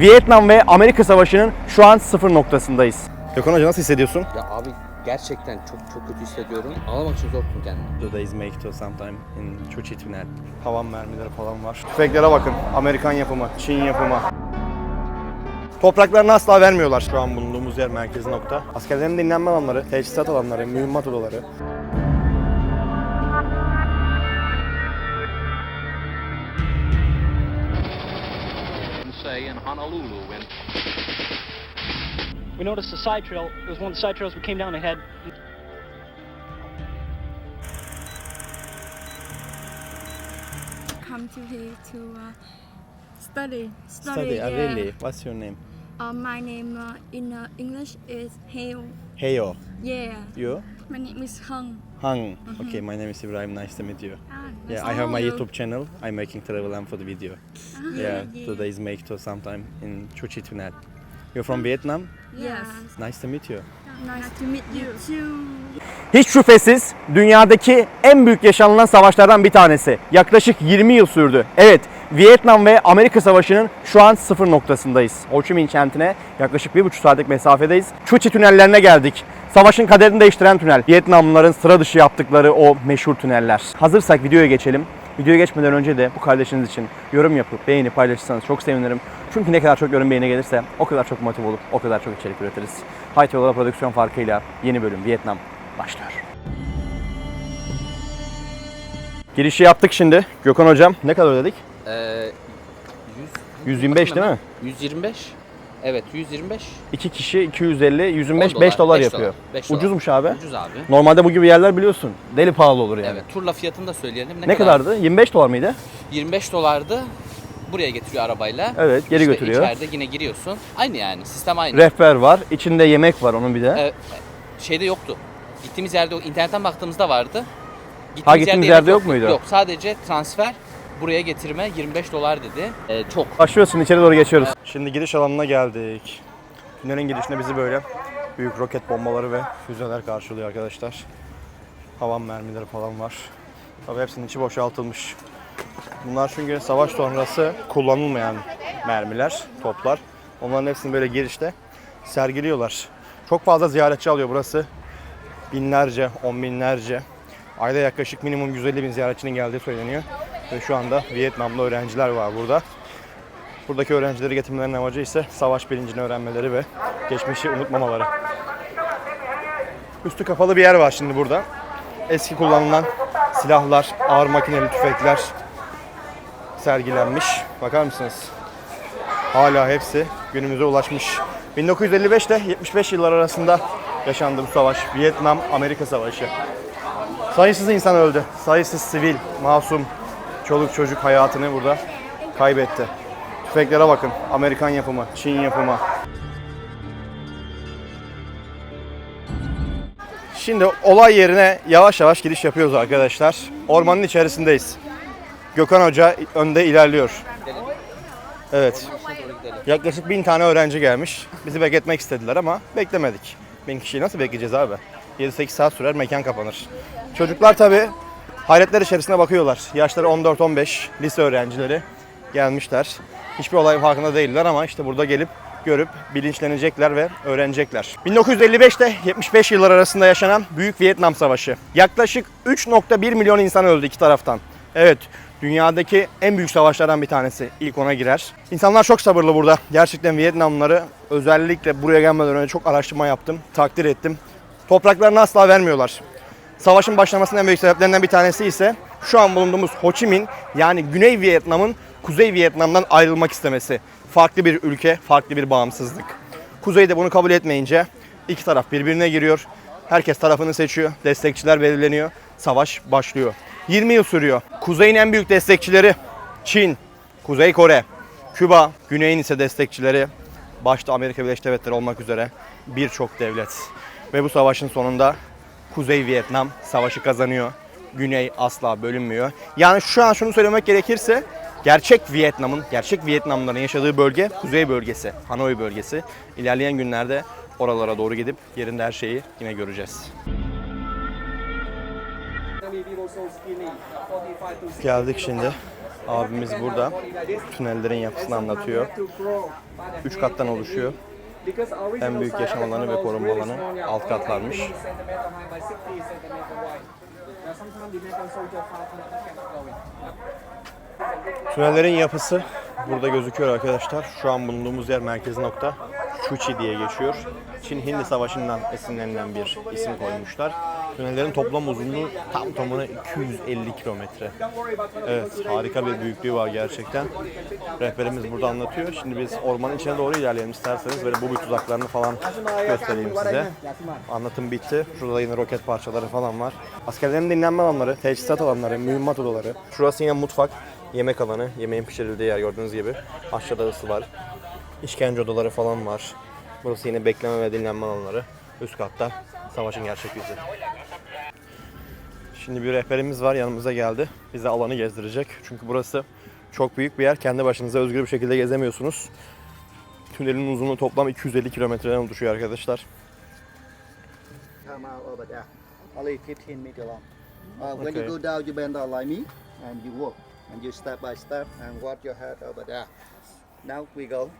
Vietnam ve Amerika Savaşı'nın şu an sıfır noktasındayız. Gökhan Hoca nasıl hissediyorsun? Ya abi gerçekten çok çok kötü hissediyorum. Ağlamak için zor tuttum kendimi. Today's make to sometime in Chuchi Tünel. Havan mermileri falan var. Tüfeklere bakın. Amerikan yapımı, Çin yapımı. Topraklarını asla vermiyorlar. Şu an bulunduğumuz yer merkezi nokta. Askerlerin dinlenme alanları, teçhizat alanları, mühimmat odaları. Honolulu in We noticed a side trail. It was one of the side trails we came down ahead. come to here to uh, study. Study, yeah. uh, really. What's your name? Uh, my name uh, in uh, English is Hale. Heyo. Yeah. You? My name is Hung. Hang. Okay, my name is Ibrahim. Nice to meet you. Ah, Yeah, nice I have my. YouTube channel. I'm making travel and food video. Yeah, today's make to sometime in Chuchi Tünel. You're from Vietnam? Yes. Nice to meet you. Nice to meet you too. Hiç şüphesiz dünyadaki en büyük yaşanılan savaşlardan bir tanesi. Yaklaşık 20 yıl sürdü. Evet, Vietnam ve Amerika Savaşı'nın şu an sıfır noktasındayız. Ho Chi Minh kentine yaklaşık bir buçuk saatlik mesafedeyiz. Chuchi tünellerine geldik. Savaşın kaderini değiştiren tünel. Vietnamlıların sıra dışı yaptıkları o meşhur tüneller. Hazırsak videoya geçelim. Videoya geçmeden önce de bu kardeşiniz için yorum yapıp beğeni paylaşırsanız çok sevinirim. Çünkü ne kadar çok yorum beğeni gelirse o kadar çok motive olup o kadar çok içerik üretiriz. Hayti Yola prodüksiyon farkıyla yeni bölüm Vietnam başlıyor. Girişi yaptık şimdi. Gökhan hocam ne kadar ödedik? Ee, 100, 125 değil mi? 125. Evet 125. 2 kişi 250, 125 10 5 dolar beş yapıyor. beş dolar. Ucuzmuş abi. Ucuz abi. Normalde bu gibi yerler biliyorsun. Deli pahalı olur yani. Evet turla fiyatını da söyleyelim. Ne, kadardı? 25 dolar mıydı? 25 dolardı. Buraya getiriyor arabayla. Evet, geri İşte götürüyor. İçeride yine giriyorsun. Aynı yani sistem aynı. Rehber var, içinde yemek var onun bir de. Ee, şeyde yoktu. Gittiğimiz yerde yok. internetten baktığımızda vardı. Ha, gittiğimiz yerde yok muydu? Yok sadece transfer buraya getirme 25 dolar dedi. Ee, çok. Başlıyorsun içeri doğru geçiyoruz. Şimdi giriş alanına geldik. Tünelin girişinde bizi böyle büyük roket bombaları ve füzeler karşılıyor arkadaşlar. Havan mermileri falan var. Tabii hepsinin içi boşaltılmış. Bunlar çünkü savaş sonrası kullanılmayan mermiler, toplar. Onların hepsini böyle girişte sergiliyorlar. Çok fazla ziyaretçi alıyor burası. Binlerce, on binlerce. Ayda yaklaşık minimum 150 bin ziyaretçinin geldiği söyleniyor. Ve şu anda Vietnamlı öğrenciler var burada. Buradaki öğrencileri getirmelerinin amacı ise savaş bilincini öğrenmeleri ve geçmişi unutmamaları. Üstü kapalı bir yer var şimdi burada. Eski kullanılan silahlar, ağır makineli tüfekler sergilenmiş. Bakar mısınız? Hala hepsi günümüze ulaşmış. 1955 ile 75 yıllar arasında yaşandı bu savaş. Vietnam-Amerika Savaşı. Sayısız insan öldü. Sayısız sivil, masum, çoluk çocuk hayatını burada kaybetti. Tüfeklere bakın. Amerikan yapımı, Çin yapımı. Şimdi olay yerine yavaş yavaş giriş yapıyoruz arkadaşlar. Ormanın içerisindeyiz. Gökhan Hoca önde ilerliyor. Evet. Yaklaşık bin tane öğrenci gelmiş. Bizi bekletmek istediler ama beklemedik. Bin kişiyi nasıl bekleyeceğiz abi? 7-8 saat sürer mekan kapanır. Çocuklar tabi hayretler içerisine bakıyorlar. Yaşları 14-15 lise öğrencileri gelmişler. Hiçbir olay farkında değiller ama işte burada gelip görüp bilinçlenecekler ve öğrenecekler. 1955'te 75 yıllar arasında yaşanan Büyük Vietnam Savaşı. Yaklaşık 3.1 milyon insan öldü iki taraftan. Evet, dünyadaki en büyük savaşlardan bir tanesi. İlk ona girer. İnsanlar çok sabırlı burada. Gerçekten Vietnamlıları özellikle buraya gelmeden önce çok araştırma yaptım, takdir ettim. Topraklarını asla vermiyorlar. Savaşın başlamasının en büyük sebeplerinden bir tanesi ise şu an bulunduğumuz Ho Chi Minh yani Güney Vietnam'ın Kuzey Vietnam'dan ayrılmak istemesi. Farklı bir ülke, farklı bir bağımsızlık. Kuzey de bunu kabul etmeyince iki taraf birbirine giriyor. Herkes tarafını seçiyor, destekçiler belirleniyor, savaş başlıyor. 20 yıl sürüyor. Kuzey'in en büyük destekçileri Çin, Kuzey Kore, Küba, Güney'in ise destekçileri başta Amerika Birleşik Devletleri olmak üzere birçok devlet. Ve bu savaşın sonunda Kuzey Vietnam savaşı kazanıyor. Güney asla bölünmüyor. Yani şu an şunu söylemek gerekirse gerçek Vietnam'ın, gerçek Vietnamlıların yaşadığı bölge Kuzey bölgesi, Hanoi bölgesi. İlerleyen günlerde oralara doğru gidip yerinde her şeyi yine göreceğiz. Geldik şimdi. Abimiz burada tünellerin yapısını anlatıyor. Üç kattan oluşuyor. En büyük yaşam alanı ve korunma alanı alt katlarmış. Tünellerin yapısı burada gözüküyor arkadaşlar. Şu an bulunduğumuz yer merkez nokta Şuçi diye geçiyor. Çin-Hindi Savaşı'ndan esinlenilen bir isim koymuşlar. Tünellerin toplam uzunluğu tam tamına 250 kilometre. Evet harika bir büyüklüğü var gerçekten. Rehberimiz burada anlatıyor. Şimdi biz ormanın içine doğru ilerleyelim isterseniz. Böyle bu tuzaklarını falan göstereyim size. Anlatım bitti. Şurada yine roket parçaları falan var. Askerlerin dinlenme alanları, teçhizat alanları, mühimmat odaları. Şurası yine mutfak, yemek alanı. Yemeğin pişirildiği yer gördüğünüz gibi. Aşağıda ısı var. İşkence odaları falan var. Burası yine bekleme ve dinlenme alanları. Üst katta savaşın gerçek yüzü. Şimdi bir rehberimiz var yanımıza geldi. Bize alanı gezdirecek. Çünkü burası çok büyük bir yer. Kendi başınıza özgür bir şekilde gezemiyorsunuz. Tünelin uzunluğu toplam 250 kilometreden oluşuyor arkadaşlar. come out over there. Only 15 meter long. Uh, when Okay. you go down, you bend down like me, and you walk, and you step by step, and walk your head over there. Now we go.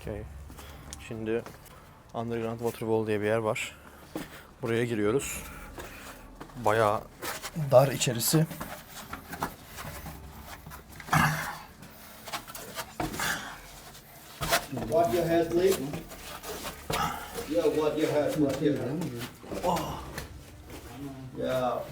Okay. Şimdi Underground Waterfall diye bir yer var. Buraya giriyoruz. Bayağı dar içerisi. Watch your head. Yeah, watch your head, watch your head. Oh. Yeah.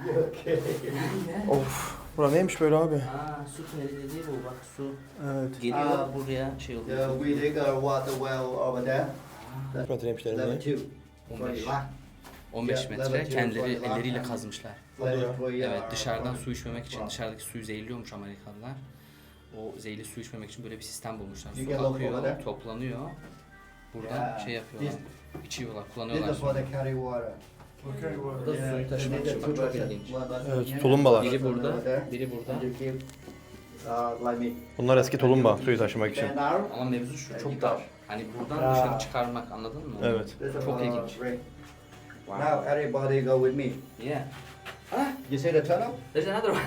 Of. Bura neymiş böyle abi? Aa, su tüneli dediği bu bak su Evet. geliyor Aa. buraya şey oluyor. Yeah, we dig a water well over there. Metreymiş Level derinde. two. 15. Right. 15 Yeah, metre level kendileri the elleriyle kazmışlar. Level Evet dışarıdan su içmemek için dışarıdaki suyu zehirliyormuş Amerikalılar. O zehirli su içmemek için böyle bir sistem bulmuşlar. You Su over akıyor, there? toplanıyor. Buradan Yeah. şey yapıyorlar. içiyorlar, This kullanıyorlar. is for the carry water. Bu da suyu taşımak için bak çok ilginç. Evet, tulumbalar. Biri burada, biri burada. Bunlar eski tulumba suyu taşımak için. Ama mevzu şu çok dar. Hani buradan dışarı çıkarmak anladın mı? Evet. Çok ilginç. Now everybody go with me. Yeah. You see the tunnel? There's another one.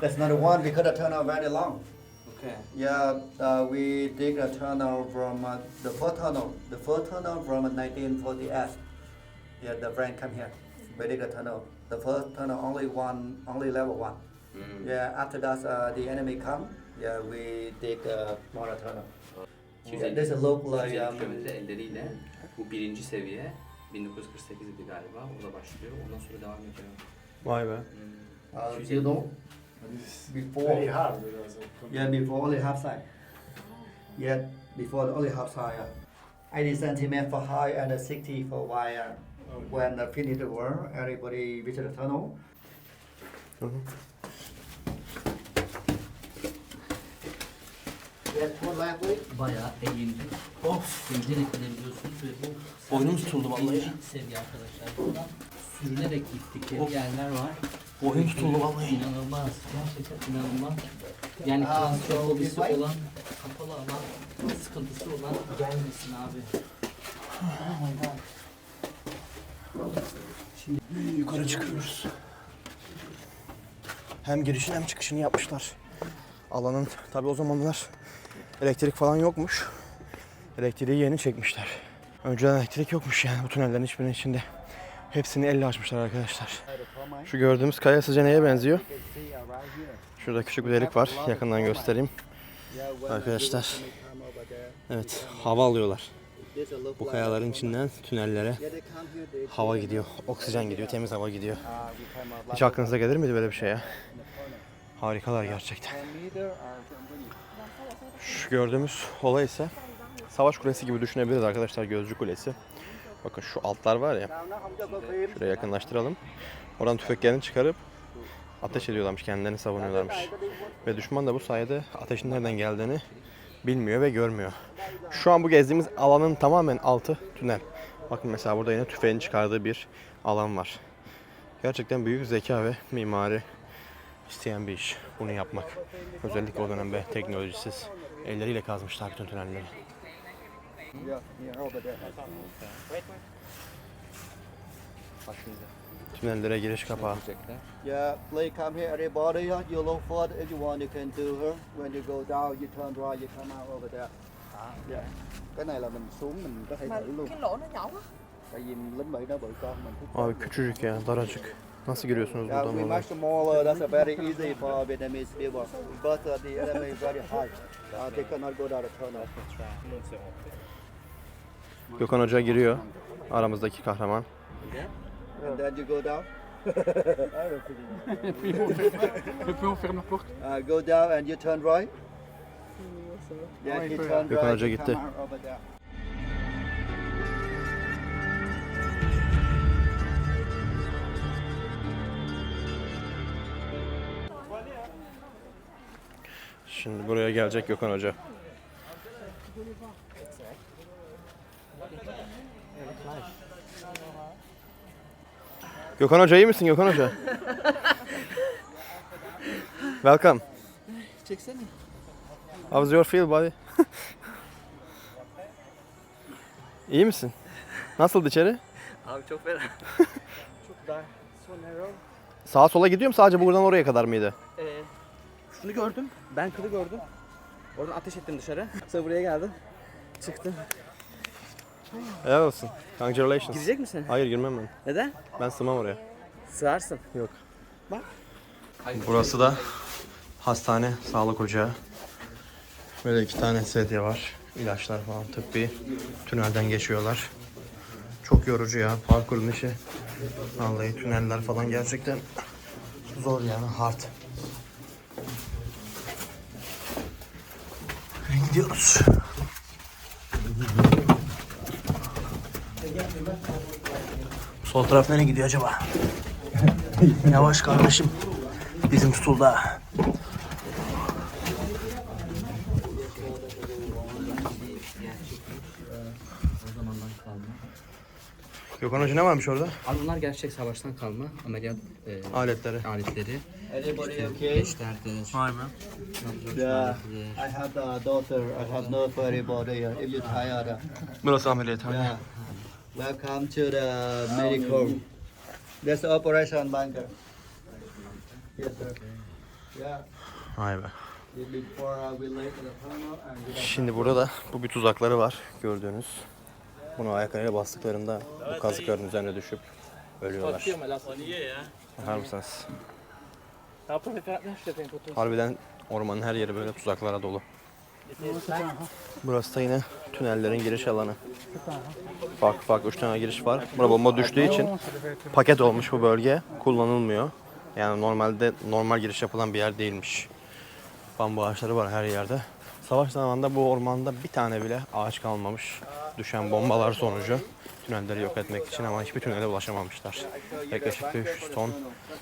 That's not the one because the tunnel very long. Okay. Yeah, uh, we dig a tunnel from uh, the first tunnel. The first tunnel from 1948. Yeah, the friend come here. We dig a tunnel. The first tunnel only one, only level one. Hmm. Yeah, after that uh, the enemy come. Yeah, we dig uh, more tunnel. Yeah, this look like 250 um, kilometre elleriyle bu birinci seviye 1948 idi galiba. Orada başlıyor. Ondan sonra devam ediyor. Vay be. uh, you know before. Yeah, before only half side. Yeah, before only half side. Uh, 80 centimeter for high and uh, 60 for wide. Uh, when uh, finish the work, everybody visit the tunnel. Yeah, one last week. Bayağı eğildik. Of. Eğilerek gidebiliyorsunuz ve bu Boynum tutuldu vallahi. birinci seviye arkadaşlar. Buradan sürünerek gittikleri yerler var. Boynum tutuldu vallahi. İnanılmaz. Gerçekten inanılmaz. Yani so- olan, kapalı alan, sıkıntısı olan gelmesin abi. Yukarı çıkıyoruz. Hem girişini hem çıkışını yapmışlar. Alanın tabi o zamanlar elektrik falan yokmuş. Elektriği yeni çekmişler. Önceden elektrik yokmuş yani bu tünellerin hiçbirinin içinde. Hepsini elle açmışlar arkadaşlar. Şu gördüğümüz kaya sizce neye benziyor? Şurada küçük bir delik var. Yakından göstereyim. Arkadaşlar. Evet hava alıyorlar. Bu kayaların içinden tünellere hava gidiyor. Oksijen gidiyor, temiz hava gidiyor. Hiç aklınıza gelir miydi böyle bir şey ya? Harikalar gerçekten. Şu gördüğümüz olay ise savaş kulesi gibi düşünebiliriz arkadaşlar gözcü kulesi. Bakın şu altlar var ya. Şuraya yakınlaştıralım. Oradan tüfeklerini çıkarıp ateş ediyorlarmış, kendilerini savunuyorlarmış. Ve düşman da bu sayede ateşin nereden geldiğini bilmiyor ve görmüyor. Şu an bu gezdiğimiz alanın tamamen altı tünel. Bakın mesela burada yine tüfeğin çıkardığı bir alan var. Gerçekten büyük zeka ve mimari isteyen bir iş bunu yapmak. Özellikle o dönemde teknolojisiz. Elleriyle kazmışlar bütün tünelleri. Yeah, Tünellere giriş kapağı. Yeah, please come here, everybody. You look forward if you want, you can do her. When you go down, you turn right, you come out over there. Yeah. Cái này là mình xuống mình có thể mà thử luôn. cái lỗ nó nhỏ quá Tại vì lính Mỹ nó bự con mình. Abi küçücük ya daracık. Nasıl giriyorsunuz Yeah, buradan we much smaller. That's a very easy for Vietnamese people. But uh, the enemy is very high. Uh, they cannot go down the tunnel. Gökhan Hoca giriyor. Aramızdaki kahraman. And then you go down. uh, go down and you turn right. Yeah, right. You come out over there. Şimdi buraya gelecek Gökhan Hoca. Gökhan Hoca iyi misin Gökhan Hoca? Welcome. çeksene How's your feel buddy? iyi misin? Nasıldı içeri? abi çok fena çok dar so narrow Sağa sola gidiyor mu sadece buradan oraya kadar mıydı? ee, şunu gördüm ben kılı gördüm oradan ateş ettim dışarı sonra buraya geldim çıktım Helal olsun. Congratulations. girecek misin Hayır girmem ben. neden Ben sığmam oraya. sığarsın Yok. Burası da hastane, sağlık ocağı. Böyle iki tane sedye var. İlaçlar falan tıbbi. Tünelden geçiyorlar. Çok yorucu ya parkurun işi. Vallahi tüneller falan gerçekten zor yani hard. Gidiyoruz. Sol taraf nereye gidiyor acaba? Yavaş kardeşim. Bizim tutuldu. o zamandan kalma Gökhan Hoca ne varmış orada? abi bunlar gerçek savaştan kalma ameliyat e, Aletleri. aletleri Anybody okay? peşlerdir Vay be. Yeah. I have a daughter. I have no uh, If you're tired. Burası ameliyathane. Yeah. Welcome to the medical. That's the operation bunker. Yes, sir. Yeah. Vay be. Şimdi burada da bu bir tuzakları var gördüğünüz. Bunu ayaklarıyla bastıklarında bu kazıkların üzerine düşüp ölüyorlar. Bakar mısınız? Harbiden ormanın her yeri böyle tuzaklara dolu. Burası da yine tünellerin giriş alanı. Farklı farklı üç tane giriş var. Buna bomba düştüğü için paket olmuş bu bölge. Kullanılmıyor. Yani normalde normal giriş yapılan bir yer değilmiş. Bambu ağaçları var her yerde. Savaş zamanında bu ormanda bir tane bile ağaç kalmamış. Düşen bombalar sonucu tünelleri yok etmek için ama hiçbir tünele ulaşamamışlar. Yaklaşık 500 ton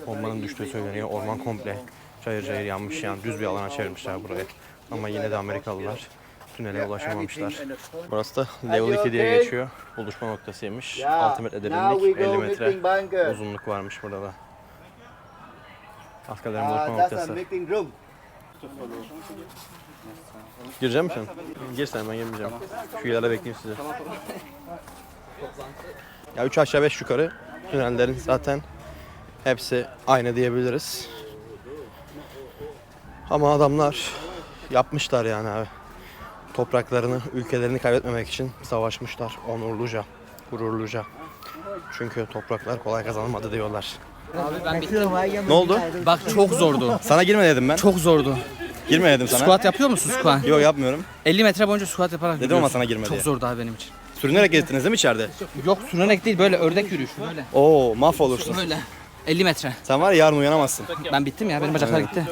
bombanın düştüğü söyleniyor. Orman komple çayır çayır yanmış yani düz bir alana çevirmişler burayı. Ama yine de Amerikalılar tünele ulaşamamışlar. Burası da level 2 diye geçiyor. Buluşma noktasıymış. Yeah. 6 metre derinlik, 50 go metre uzunluk varmış burada da. Askerlerin Uh, buluşma noktası. meeting room. Gireceğim mi sen? Gir sen ben girmeyeceğim. Şu ileride bekleyeyim sizi. Ya 3 aşağı 5 yukarı tünellerin zaten hepsi aynı diyebiliriz. Ama adamlar yapmışlar yani abi. Topraklarını, ülkelerini kaybetmemek için savaşmışlar onurluca, gururluca. Çünkü topraklar kolay kazanılmadı diyorlar. abi ben bittim Ne oldu? bak çok zordu Sana girme dedim ben. çok zordu Girme dedim sana. squat yapıyor musun squat Yok yapmıyorum. 50 metre boyunca squat yaparak Dedim ama yürüyorsun. sana girme çok diye. zordu abi benim için Sürünerek gittiniz değil mi içeride? yok sürünerek değil böyle ördek yürüyüşü böyle Oo mahvolursun. böyle 50 metre Sen var ya yarın uyanamazsın. ben bittim ya benim bacaklar gitti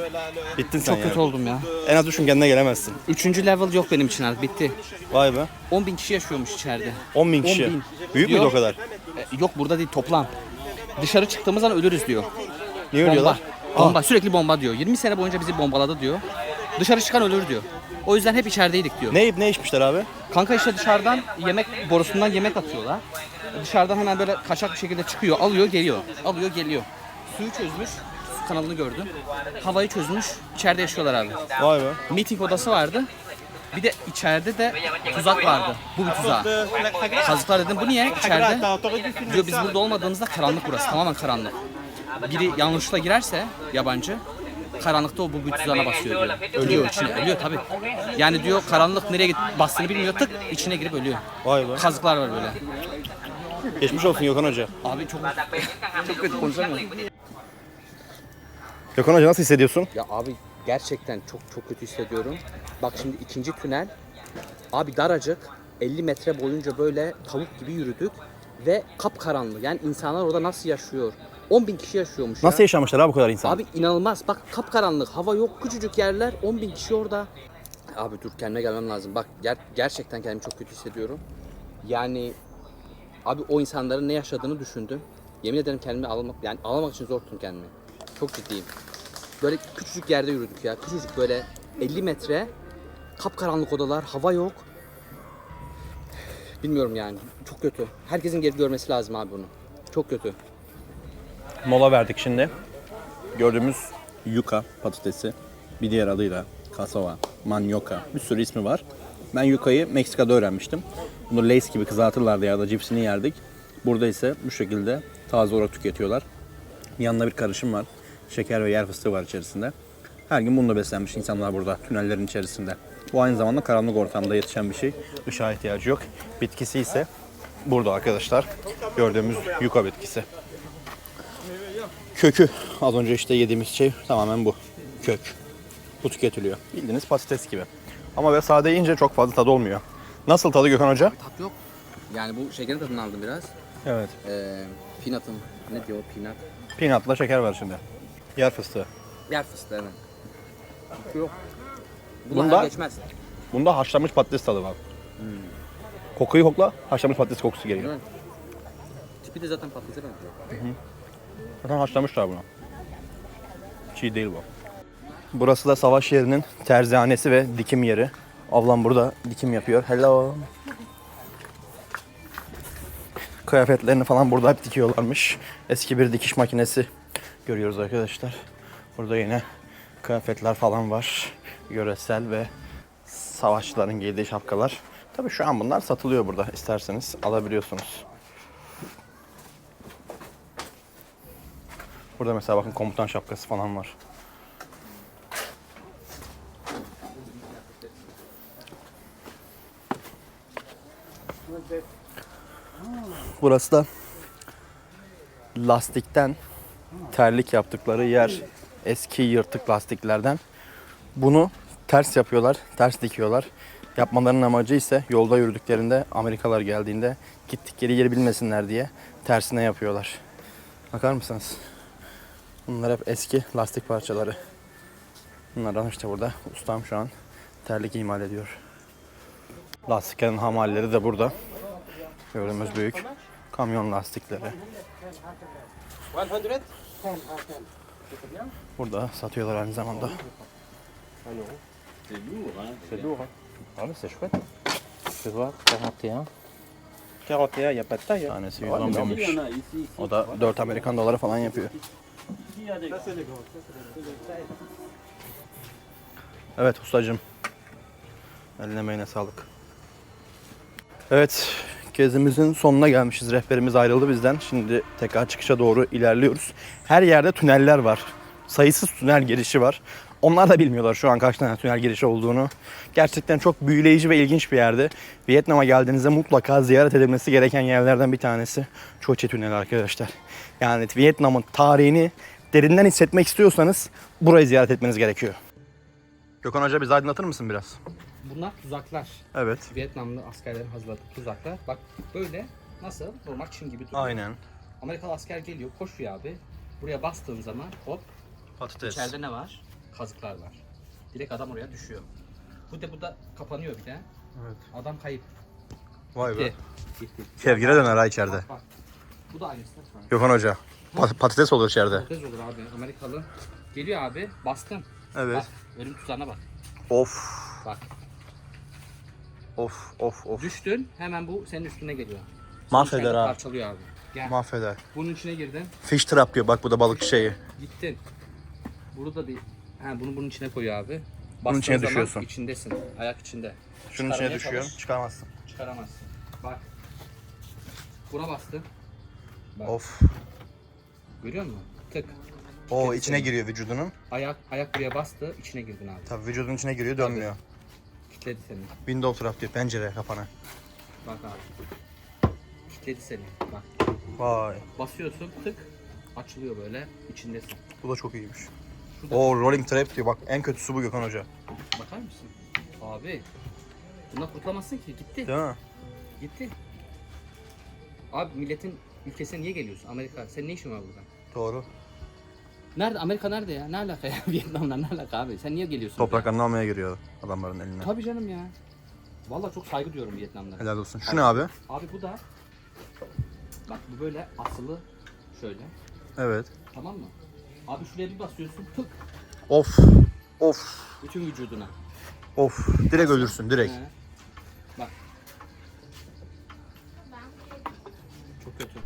Bittin sen çok kötü yani. oldum ya En az düşün kendine gelemezsin. Üçüncü level yok benim için artık bitti Vay be. 10 bin kişi yaşıyormuş içeride 10 bin kişi. 10 bin. Büyük müydü Diyor. o kadar? E, yok burada değil toplam dışarı çıktığımız an ölürüz diyor Niye bomba ölüyorlar? bomba sürekli bomba diyor 20 sene boyunca bizi bombaladı diyor dışarı çıkan ölür diyor o yüzden hep içerideydik diyor Ne ne içmişler abi? Kanka işte dışarıdan yemek borusundan yemek atıyorlar. Dışarıdan hemen böyle kaçak bir şekilde çıkıyor, alıyor, geliyor. Alıyor, geliyor. Suyu çözmüş, su kanalını gördüm. Havayı çözmüş, içeride yaşıyorlar abi. Vay be. Meeting odası vardı. Bir de içeride de tuzak vardı. Bu bir tuzak. Kazıklar dedim bu niye içeride? Diyor biz burada olmadığımızda karanlık burası. Tamamen karanlık. Biri yanlışlıkla girerse yabancı karanlıkta o bu bir tuzağına basıyor diyor. Ölüyor içine. Ölüyor tabii. Yani diyor karanlık nereye git bastığını bilmiyor. Tık içine girip ölüyor. Vay be. Kazıklar var böyle. Geçmiş olsun Gökhan Hoca. Abi çok çok kötü konuşamıyorum. Gökhan Hoca nasıl hissediyorsun? Ya abi gerçekten çok çok kötü hissediyorum. Bak şimdi ikinci tünel. Abi daracık 50 metre boyunca böyle tavuk gibi yürüdük ve kapkaranlık. Yani insanlar orada nasıl yaşıyor? 10 bin kişi yaşıyormuş Nasıl ya. yaşamışlar abi bu kadar insan? Abi inanılmaz. Bak kapkaranlık. Hava yok. Küçücük yerler. 10 bin kişi orada. Abi dur kendime gelmem lazım. Bak ger- gerçekten kendimi çok kötü hissediyorum. Yani abi o insanların ne yaşadığını düşündüm. Yemin ederim kendimi almak yani ağlamak için zor tuttum kendimi. Çok ciddiyim. Böyle küçücük yerde yürüdük ya. Küçücük böyle 50 metre kapkaranlık odalar, hava yok. Bilmiyorum yani. Çok kötü. Herkesin gelip görmesi lazım abi bunu. Çok kötü. Mola verdik şimdi. Gördüğümüz yuka patatesi. Bir diğer adıyla kasava, manioka. Bir sürü ismi var. Ben yukayı Meksika'da öğrenmiştim. Bunu lace gibi kızartırlardı ya da cipsini yerdik. Burada ise bu şekilde taze olarak tüketiyorlar. Yanında bir karışım var. Şeker ve yer fıstığı var içerisinde. Her gün bununla beslenmiş insanlar burada tünellerin içerisinde. Bu aynı zamanda karanlık ortamda yetişen bir şey. Işığa ihtiyacı yok. Bitkisi ise burada arkadaşlar. Gördüğümüz yuka bitkisi. Kökü az önce işte yediğimiz şey tamamen bu. Kök. Bu tüketiliyor. Bildiğiniz patates gibi. Ama ve sade yiyince çok fazla tadı olmuyor. Nasıl tadı Gökhan Hoca? Tat yok. Yani bu şekerin tadını aldım biraz. Evet. Ee, peanut'ın ne diyor peanut? Peanut'la şeker var şimdi. Yer fıstığı. Yer fıstığı evet. Yok. Bunda- Bunda geçmez. Bunda haşlanmış patates tadı var. Kokuyu kokla, haşlanmış patates kokusu geliyor. Mi? Tipi de zaten patatese benziyor. Zaten haşlamışlar bunu. Çiğ değil bu. Burası da savaş yerinin terzihanesi ve dikim yeri. Ablam burada dikim yapıyor. Hello. Kıyafetlerini falan burada hep dikiyorlarmış. Eski bir dikiş makinesi görüyoruz arkadaşlar. Burada yine kıyafetler falan var. Yöresel ve savaşçıların giydiği şapkalar. Tabii şu an bunlar satılıyor burada. İsterseniz alabiliyorsunuz. Burada mesela bakın komutan şapkası falan var. Burası da lastikten terlik yaptıkları yer. Eski yırtık lastiklerden. Bunu ters yapıyorlar, ters dikiyorlar. Yapmalarının amacı ise yolda yürüdüklerinde Amerikalılar geldiğinde gittikleri yeri bilmesinler diye tersine yapıyorlar. Bakar mısınız? Bunlar hep eski lastik parçaları. Bunlardan işte burada ustam şu an terlik imal ediyor. Lastiklerin hamalleri de burada. Gördüğümüz büyük kamyon lastikleri. Burada satıyorlar aynı zamanda. C'est lourd, hein. Abi c'est chouette. Tu vois, 41. 41, il n'y a pas de taille. Hein. Tanesi Ouais, mais 110 non, mais il y binmiş. en a ici, ici. O da 4 Amerikan doları falan yapıyor. Evet ustacığım. Eline sağlık. Evet, gezimizin sonuna gelmişiz. Rehberimiz ayrıldı bizden. Şimdi tekrar çıkışa doğru ilerliyoruz. Her yerde tüneller var. Sayısız tünel girişi var. Onlar da bilmiyorlar şu an kaç tane tünel girişi olduğunu. Gerçekten çok büyüleyici ve ilginç bir yerdi. Vietnam'a geldiğinizde mutlaka ziyaret edilmesi gereken yerlerden bir tanesi Cho Chi Tüneli arkadaşlar. Yani Vietnam'ın tarihini derinden hissetmek istiyorsanız burayı ziyaret etmeniz gerekiyor. Gökhan Hoca bizi aydınlatır mısın biraz? Bunlar tuzaklar. Evet. Vietnamlı askerlerin hazırladığı tuzaklar. Bak böyle nasıl? Normal Çin gibi duruyor. Aynen. Amerikalı asker geliyor, koşuyor abi. Buraya bastığın zaman hop Patates. içeride ne var? Kazıklar var. Direkt adam oraya düşüyor. Bu da bu da kapanıyor bir de. Evet. Adam kayıp. Vay Gitti. Gitti. Kevgire döner ha içeride. Bak, bak. Bu da aynısı. Gökhan Hoca. pat- patates olur içeride. Tez olur abi. Amerikalı. Geliyor abi. Bastım. Evet. Bak. Ölüm tuzağına bak. Of. Bak. Of of of. Düştün. Hemen bu senin üstüne geliyor. Mahveder ha. Parçalıyor abi. Gel. Mahveder. Bunun içine girdin. Fish trap diyor bak bu da balıkçı şeyi. Gittin. Burada bir Ha bunu bunun içine koyuyor abi. Bastığın içine zaman düşüyorsun. içindesin. Ayak içinde. Şunun içine düşüyor. çalış. Çıkaramazsın. Çıkaramazsın. Bak. Buna bastın. Bak. Of. Görüyor musun? Tık. O içine giriyor vücudunun. Ayak ayak buraya bastı. içine girdin abi. Tabii vücudun içine giriyor dönmüyor. Kitledi seni. Window trap diyor pencere kapana. Bak abi. Kitledi seni. Bak. Vay. Basıyorsun tık. Açılıyor böyle. içindesin. Bu da çok iyiymiş. Şurada. O rolling trap diyor. Bak en kötüsü bu Gökhan Hoca. Bakar mısın? Abi. Bundan kurtulamazsın ki. Gitti. Değil mi? Gitti. Abi milletin ülkesine niye geliyorsun? Amerika. Senin ne işin var burada? Doğru. Nerede? Amerika nerede ya? Ne alaka ya? Vietnam'la ne alaka abi? Sen niye geliyorsun? Topraklarını almaya giriyor adamların eline. Tabii canım ya. Vallahi çok saygı duyuyorum Vietnamlara. Helal olsun. Şu ne abi? Abi bu da bak bu böyle asılı şöyle. Evet. Tamam mı? Abi şuraya bir basıyorsun tık Of. Of. bütün vücuduna. Of. Direkt ölürsün direkt. He. Bak. Çok kötü.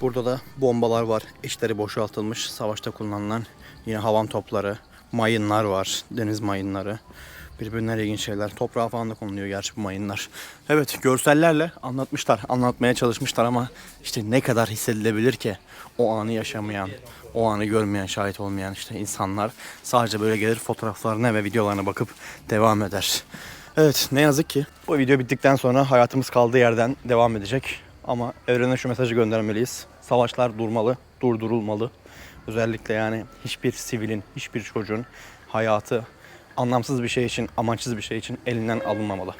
Burada da bombalar var. İçleri boşaltılmış. Savaşta kullanılan yine havan topları, mayınlar var. Deniz mayınları. Birbirinden ilginç şeyler. Toprağa falan da konuluyor gerçi bu mayınlar. Evet görsellerle anlatmışlar. Anlatmaya çalışmışlar ama işte ne kadar hissedilebilir ki o anı yaşamayan, o anı görmeyen, şahit olmayan işte insanlar sadece böyle gelir fotoğraflarına ve videolarına bakıp devam eder. Evet ne yazık ki bu video bittikten sonra hayatımız kaldığı yerden devam edecek. Ama evrene şu mesajı göndermeliyiz. Savaşlar durmalı, durdurulmalı. Özellikle yani hiçbir sivilin, hiçbir çocuğun hayatı anlamsız bir şey için, amaçsız bir şey için elinden alınmamalı.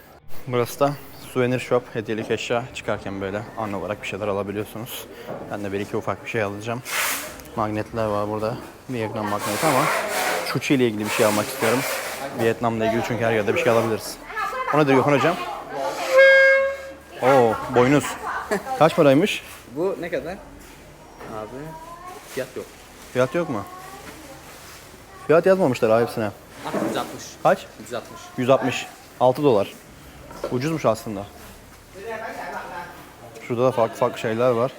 Burası da souvenir shop, hediyelik eşya çıkarken böyle an olarak bir şeyler alabiliyorsunuz. Ben de bir iki ufak bir şey alacağım. Magnetler var burada. Vietnam magneti ama Chuchi ile ilgili bir şey almak istiyorum. Vietnam'la ilgili çünkü her yerde bir şey alabiliriz. O nedir Gökhan hocam? Oo, boynuz. Kaç paraymış? Bu ne kadar? Abi fiyat yok. Fiyat yok mu? Fiyat yazmamışlar ha hepsine. Ah 160. Kaç? 160. 160. 6 dolar. Ucuzmuş aslında. Şurada da farklı farklı şeyler var.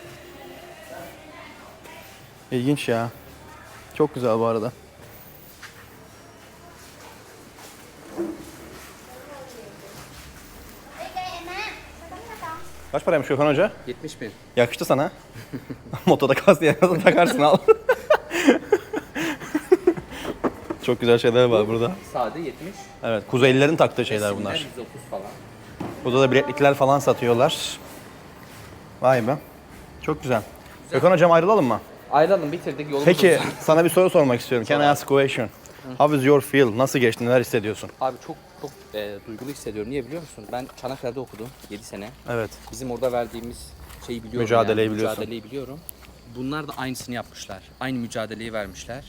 İlginç ya. Çok güzel bu arada. Kaç paraymış Gökhan Hoca? 70 bin. Yakıştı sana. Motoda kas diye takarsın al. Çok güzel şeyler var burada. Sade 70. Evet, Kuzeylilerin taktığı şeyler Resimler bunlar. 130 falan. Burada da bileklikler falan satıyorlar. Vay be. Çok güzel. Gökhan hocam ayrılalım mı? Ayrılalım bitirdik yolumuz Peki sana bir soru sormak istiyorum. Can I ask a question? How is your feel? Nasıl geçti? Neler hissediyorsun? Abi çok çok e, duygulu hissediyorum. Niye biliyor musun? Ben Çanakkale'de okudum 7 sene. Evet. Bizim orada verdiğimiz şeyi biliyorum. Mücadeleyi yani, biliyorsun. Mücadeleyi biliyorum. Bunlar da aynısını yapmışlar. Aynı mücadeleyi vermişler.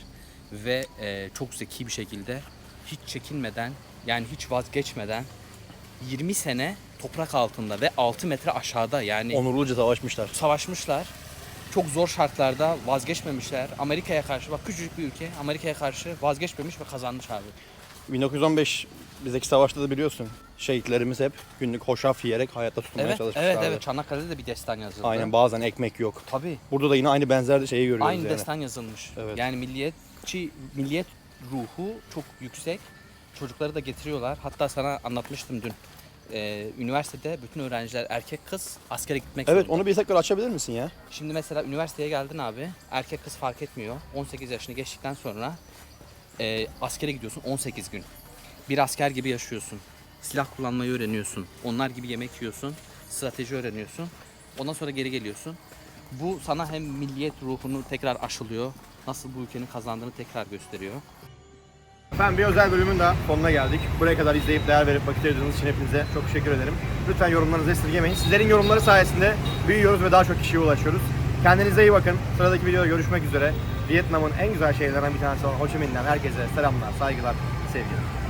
Ve e, çok zeki bir şekilde hiç çekinmeden yani hiç vazgeçmeden 20 sene toprak altında ve 6 metre aşağıda yani Onurluca savaşmışlar. savaşmışlar. Çok zor şartlarda vazgeçmemişler. Amerika'ya karşı bak küçücük bir ülke Amerika'ya karşı vazgeçmemiş ve kazanmış abi. 1915 bizdeki savaşta da biliyorsun. Şehitlerimiz hep günlük hoşaf yiyerek hayatta tutunmaya Evet, çalışmışlardı. evet, evet. Çanakkale'de de bir destan yazıldı. Aynen bazen ekmek yok. Tabii. Burada da yine aynı benzer şeyi görüyoruz Aynı yani. destan yazılmış. Evet. Yani milliyetçi, milliyet ruhu çok yüksek. Çocukları da getiriyorlar. Hatta sana anlatmıştım dün. Ee, üniversitede bütün öğrenciler erkek kız askere gitmek Evet zorunda. onu bir tekrar açabilir misin ya? Şimdi mesela üniversiteye geldin abi. Erkek kız fark etmiyor. 18 yaşını geçtikten sonra e, askere gidiyorsun 18 gün. Bir asker gibi yaşıyorsun. Silah kullanmayı öğreniyorsun. Onlar gibi yemek yiyorsun. Strateji öğreniyorsun. Ondan sonra geri geliyorsun. Bu sana hem milliyet ruhunu tekrar aşılıyor. Nasıl bu ülkenin kazandığını tekrar gösteriyor. Ben bir özel bölümün daha sonuna geldik. Buraya kadar izleyip değer verip vakit ayırdığınız için hepinize çok teşekkür ederim. Lütfen yorumlarınızı esirgemeyin. Sizlerin yorumları sayesinde büyüyoruz ve daha çok kişiye ulaşıyoruz. Kendinize iyi bakın. Sıradaki videoda görüşmek üzere. Vietnam'ın en güzel şehirlerinden bir tanesi olan Ho Chi Minh'den herkese selamlar, saygılar, sevgiler.